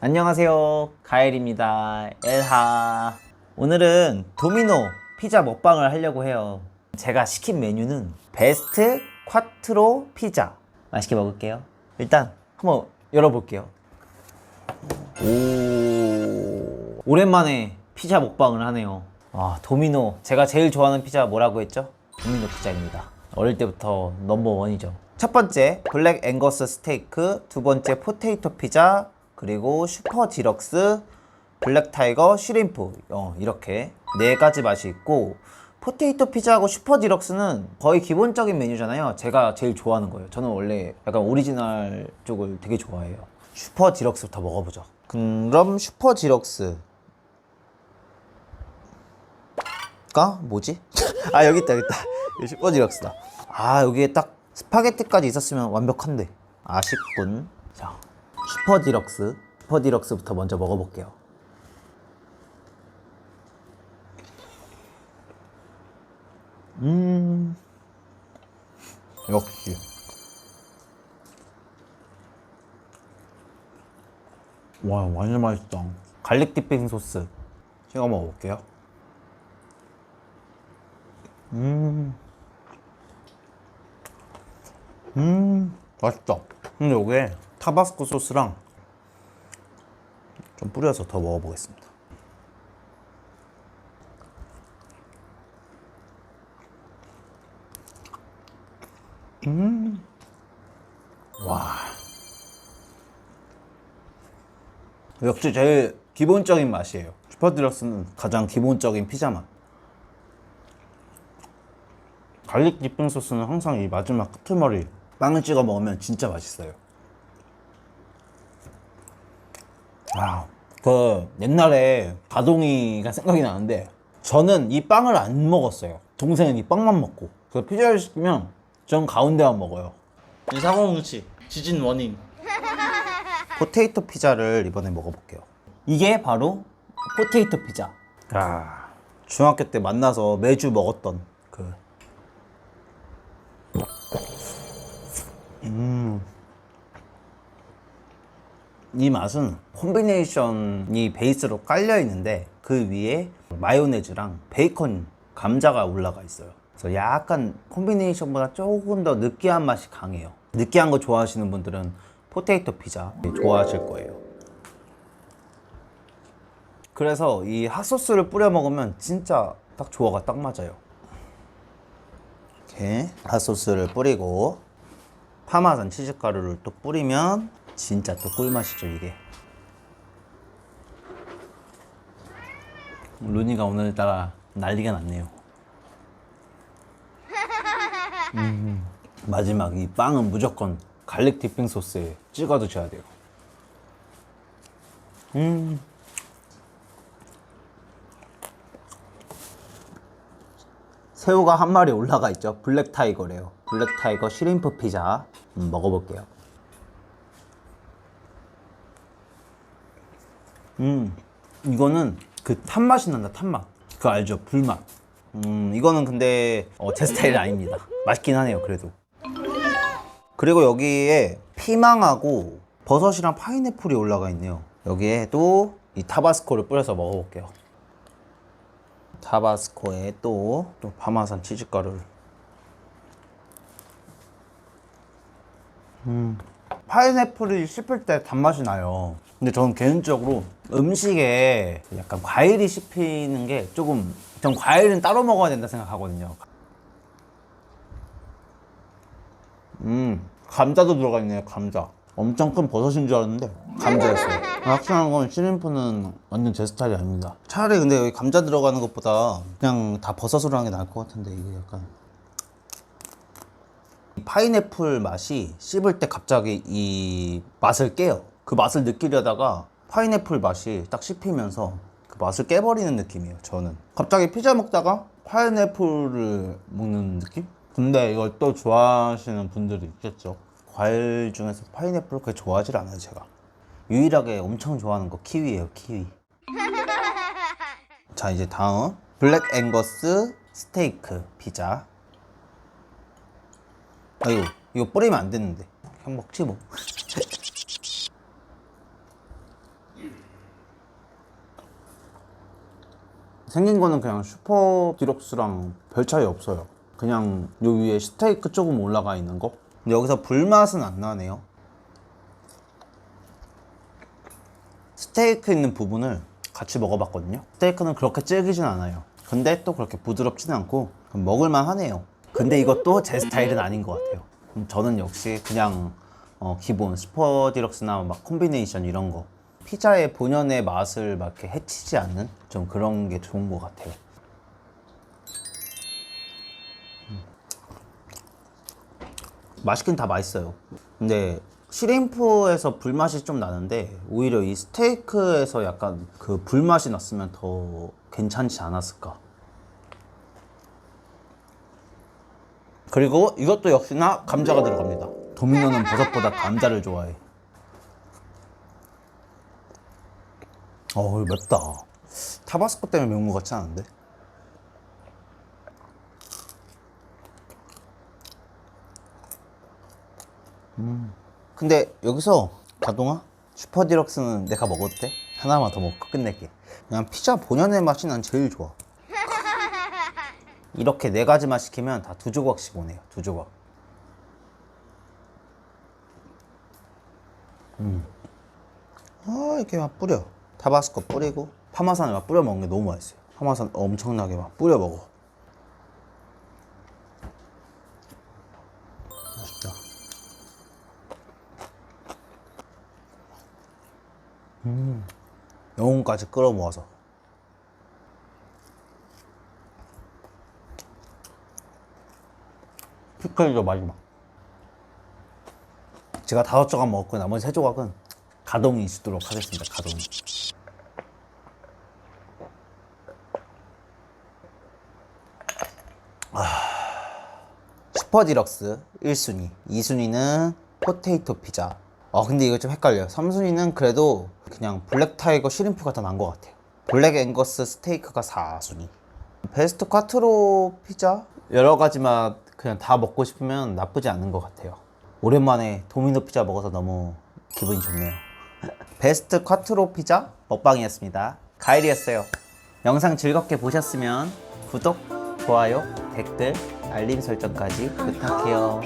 안녕하세요. 가엘입니다. 엘하. 오늘은 도미노 피자 먹방을 하려고 해요. 제가 시킨 메뉴는 베스트 콰트로 피자. 맛있게 먹을게요. 일단 한번 열어볼게요. 오. 오랜만에 피자 먹방을 하네요. 아, 도미노. 제가 제일 좋아하는 피자 뭐라고 했죠? 도미노 피자입니다. 어릴 때부터 넘버 원이죠. 첫 번째 블랙 앵거스 스테이크, 두 번째 포테이토 피자, 그리고 슈퍼 디럭스, 블랙 타이거, 슈림프 어, 이렇게 네 가지 맛이 있고 포테이토 피자하고 슈퍼 디럭스는 거의 기본적인 메뉴잖아요. 제가 제일 좋아하는 거예요. 저는 원래 약간 오리지널 쪽을 되게 좋아해요. 슈퍼 디럭스부터 먹어보죠. 그럼 슈퍼 디럭스 가 뭐지? 아 여기 있다 여기 있다 슈퍼 디럭스다. 아 여기에 딱 스파게티까지 있었으면 완벽한데 아쉽군. 자 슈퍼 디럭스 슈퍼 디럭스부터 먼저 먹어볼게요. 음 역시 와 완전 맛있다. 갈릭 디핑 소스 찍어 먹어볼게요. 음 맛있다. 근데 요게 타바스코 소스랑 좀 뿌려서 더 먹어보겠습니다. 음, 와. 역시 제일 기본적인 맛이에요. 슈퍼디럭스는 가장 기본적인 피자 맛. 갈릭 디핑 소스는 항상 이 마지막 끝머리 빵을 찍어 먹으면 진짜 맛있어요. 아, 그 옛날에 가동이가 생각이 나는데 저는 이 빵을 안 먹었어요. 동생은 이 빵만 먹고. 그 피자를 시키면 전 가운데만 먹어요. 사고뭉치 지진 원인 포테이토 피자를 이번에 먹어볼게요. 이게 바로 포테이토 피자. 아, 중학교 때 만나서 매주 먹었던 그. 음. 이 맛은 콤비네이션이 베이스로 깔려 있는데 그 위에 마요네즈랑 베이컨 감자가 올라가 있어요. 그래서 약간 콤비네이션보다 조금 더 느끼한 맛이 강해요. 느끼한 거 좋아하시는 분들은 포테이토 피자 좋아하실 거예요. 그래서 이 핫소스를 뿌려 먹으면 진짜 딱 조화가 딱 맞아요. 이렇게 핫소스를 뿌리고 파마산 치즈가루를 또 뿌리면 진짜 또 꿀맛이죠 이게. 루니가 오늘따라 난리가 났네요. 음, 마지막 이 빵은 무조건 갈릭 디핑 소스에 찍어 드셔야 돼요. 음. 새우가 한 마리 올라가 있죠. 블랙 타이거래요. 블랙 타이거 슈림프 피자 음, 먹어볼게요. 음, 이거는 그 탄맛이 난다, 탄맛. 그거 알죠? 불맛. 음, 이거는 근데 어, 제 스타일이 아닙니다. 맛있긴 하네요, 그래도. 그리고 여기에 피망하고 버섯이랑 파인애플이 올라가 있네요. 여기에 또 이 타바스코를 뿌려서 먹어볼게요. 타바스코에 또, 또 파마산 치즈가루를. 음. 파인애플이 씹힐 때 단맛이 나요. 근데 저는 개인적으로 음식에 약간 과일이 씹히는 게 조금, 전 과일은 따로 먹어야 된다 생각하거든요. 음, 감자도 들어가 있네요, 감자. 엄청 큰 버섯인 줄 알았는데, 감자였어요. 확실한 건 시림프는 완전 제 스타일이 아닙니다. 차라리 근데 여기 감자 들어가는 것보다 그냥 다 버섯으로 하는 게 나을 것 같은데, 이게 약간. 이 파인애플 맛이 씹을 때 갑자기 이 맛을 깨요. 그 맛을 느끼려다가 파인애플 맛이 딱 씹히면서 그 맛을 깨버리는 느낌이에요, 저는. 갑자기 피자 먹다가 파인애플을 먹는 느낌? 근데 이걸 또 좋아하시는 분들이 있겠죠. 과일 중에서 파인애플 그렇게 좋아하질 않아요, 제가. 유일하게 엄청 좋아하는 거 키위예요, 키위. 자, 이제 다음. 블랙 앵거스 스테이크 피자. 아유 이거 뿌리면 안 되는데. 그냥 먹지 뭐. 생긴 거는 그냥 슈퍼 디럭스랑 별 차이 없어요. 그냥 요 위에 스테이크 조금 올라가 있는 거? 근데 여기서 불맛은 안 나네요. 스테이크 있는 부분을 같이 먹어봤거든요. 스테이크는 그렇게 질기진 않아요. 근데 또 그렇게 부드럽진 않고 먹을만 하네요. 근데 이것도 제 스타일은 아닌 것 같아요. 음, 저는 역시 그냥 어, 기본 슈퍼 디럭스나 막 콤비네이션 이런 거 피자의 본연의 맛을 막 이렇게 해치지 않는 좀 그런 게 좋은 것 같아요. 맛있긴 다 맛있어요. 근데 시림프에서 불맛이 좀 나는데 오히려 이 스테이크에서 약간 그 불맛이 났으면 더 괜찮지 않았을까. 그리고 이것도 역시나 감자가 들어갑니다. 도미노는 버섯보다 감자를 좋아해. 어우 맵다. 타바스코 때문에 매운 것 같지 않은데? 근데 여기서 가동아 슈퍼 디럭스는 내가 먹어도 돼? 하나만 더 먹고 끝낼게 그냥 피자 본연의 맛이 난 제일 좋아 이렇게 네 가지만 시키면 다 두 조각씩 오네요. 두 조각. 아 이렇게 막 뿌려. 타바스코 뿌리고 파마산을 막 뿌려 먹는 게 너무 맛있어요. 파마산 엄청나게 막 뿌려 먹어. 맛있다. 영혼까지 끌어모아서 피클도 마지막 제가 다섯 조각 먹고 나머지 세 조각은 가동이 있도록 하겠습니다 가동이 슈퍼 디럭스 1순위, 2순위는 포테이토 피자. 아 근데 이거 좀 헷갈려요. 3순위는 그래도 그냥 블랙 타이거 시림프가 더 나은 것 같아요. 블랙 앵거스 스테이크가 4순위. 베스트 콰트로 피자 여러 가지 맛 그냥 다 먹고 싶으면 나쁘지 않은 것 같아요. 오랜만에 도미노 피자 먹어서 너무 기분이 좋네요. 베스트 콰트로 피자 먹방이었습니다. 가일이었어요. 영상 즐겁게 보셨으면 구독, 좋아요, 댓글, 알림 설정까지 부탁해요.